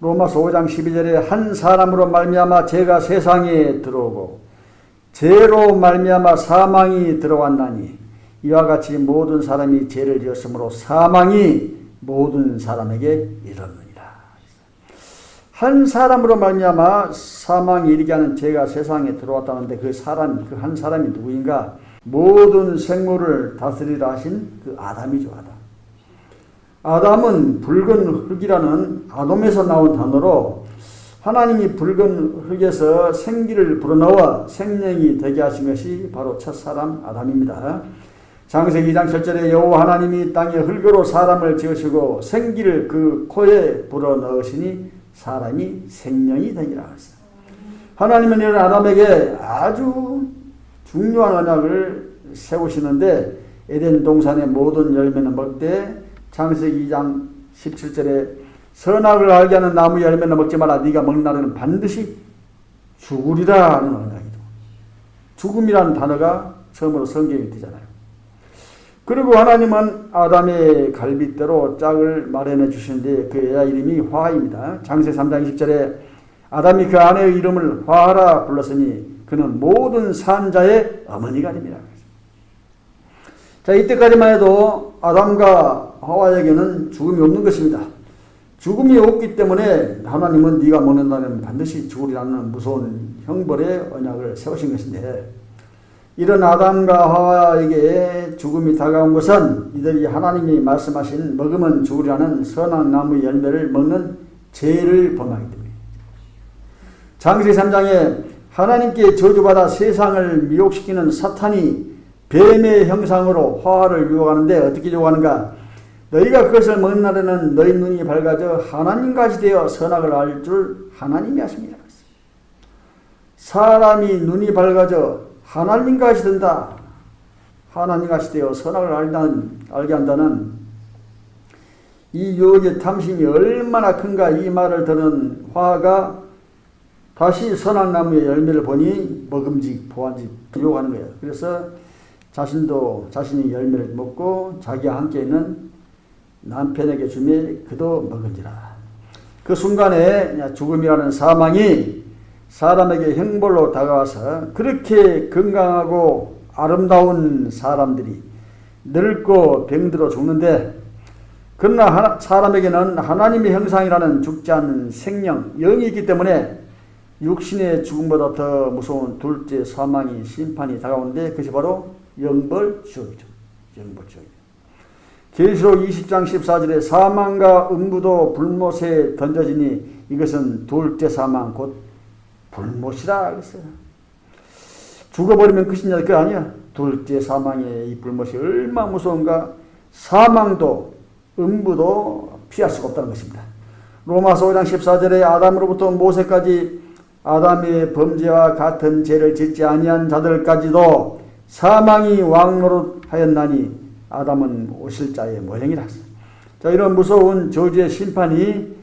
로마서 5장 12절에 한 사람으로 말미암아 죄가 세상에 들어오고 죄로 말미암아 사망이 들어왔나니 이와 같이 모든 사람이 죄를 지었으므로 사망이 모든 사람에게 이르느니라. 한 사람으로 말미암아 사망이 이르게 하는 죄가 세상에 들어왔다는데 그 사람 그 한 사람이 누구인가? 모든 생물을 다스리라 하신 그 아담이죠 아담. 아담은 붉은 흙이라는 아돔에서 나온 단어로 하나님이 붉은 흙에서 생기를 불어넣어 생명이 되게 하신 것이 바로 첫사람 아담입니다. 장세기 2장 7절에 여호와 하나님이 땅에 흙으로 사람을 지으시고 생기를 그 코에 불어넣으시니 사람이 생명이 되니라 했어요. 하나님은 이런 아담에게 아주 중요한 언약을 세우시는데 에덴 동산의 모든 열매는 먹되 창세기 2장 17절에 선악을 알게 하는 나무 열매는 먹지 마라 네가 먹는 날에는 반드시 죽으리라 하는 언약이죠. 죽음이라는 단어가 처음으로 성경에 되잖아요. 그리고 하나님은 아담의 갈빗대로 짝을 마련해 주시는데 그애 이름이 화입니다. 장세 3장 20절에 아담이 그 아내의 이름을 화하라 불렀으니 그는 모든 산자의 어머니가 됩니다. 자, 이때까지만 해도 아담과 하와에게는 죽음이 없는 것입니다. 죽음이 없기 때문에 하나님은 네가 먹는 날에는 반드시 죽으리라는 무서운 형벌의 언약을 세우신 것인데 이런 아담과 하와에게 죽음이 다가온 것은 이들이 하나님이 말씀하신 먹으면 죽으리라는 선악 나무 열매를 먹는 죄를 범하기 때문에 장세기 3장에 하나님께 저주받아 세상을 미혹시키는 사탄이 뱀의 형상으로 화를 유혹하는데 어떻게 유혹하는가? 너희가 그것을 먹는 날에는 너희 눈이 밝아져 하나님같이 되어 선악을 알 줄 하나님이 하십니다. 사람이 눈이 밝아져 하나님같이 된다. 하나님같이 되어 선악을 알다는, 알게 한다는 이 유혹의 탐심이 얼마나 큰가 이 말을 듣는 화가 다시 선악나무의 열매를 보니 먹음직, 보안직, 유혹하는 거예요. 그래서 자신도 자신이 열매를 먹고 자기와 함께 있는 남편에게 주매 그도 먹은지라. 그 순간에 죽음이라는 사망이 사람에게 형벌로 다가와서 그렇게 건강하고 아름다운 사람들이 늙고 병들어 죽는데 그러나 사람에게는 하나님의 형상이라는 죽지 않는 생명, 영이 있기 때문에 육신의 죽음보다 더 무서운 둘째 사망이 심판이 다가오는데 그것이 바로 영벌 지옥이죠. 영벌 지옥. 계시록 20장 14절에 사망과 음부도 불못에 던져지니 이것은 둘째 사망 곧 불못이라 그랬어요. 죽어버리면 끝이냐 그게 아니야. 둘째 사망의 이 불못이 얼마나 무서운가 사망도 음부도 피할 수가 없다는 것입니다. 로마서 5장 14절에 아담으로부터 모세까지 아담의 범죄와 같은 죄를 짓지 아니한 자들까지도 사망이 왕노릇 하였나니 아담은 오실 자의 모형이라. 자 이런 무서운 저주의 심판이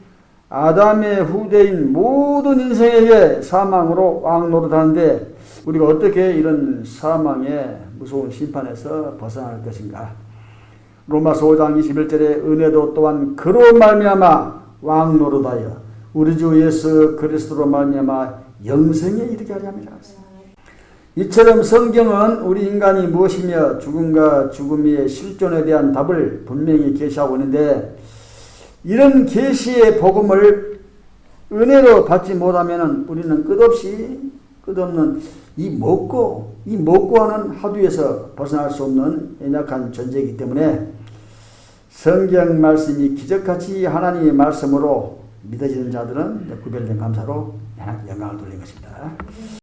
아담의 후대인 모든 인생에게 사망으로 왕노릇 하는데 우리가 어떻게 이런 사망의 무서운 심판에서 벗어날 것인가? 로마서 5장 21절에 은혜도 또한 그로 말미암아 왕노릇하여 우리 주 예수 그리스도로 말미암아 영생에 이르게 함이라. 이처럼 성경은 우리 인간이 무엇이며 죽음과 죽음의 실존에 대한 답을 분명히 계시하고 있는데 이런 계시의 복음을 은혜로 받지 못하면 우리는 끝없이 끝없는 이 먹고 이 먹고 하는 하두에서 벗어날 수 없는 연약한 존재이기 때문에 성경 말씀이 기적같이 하나님의 말씀으로 믿어지는 자들은 구별된 감사로 영광을 돌린 것입니다.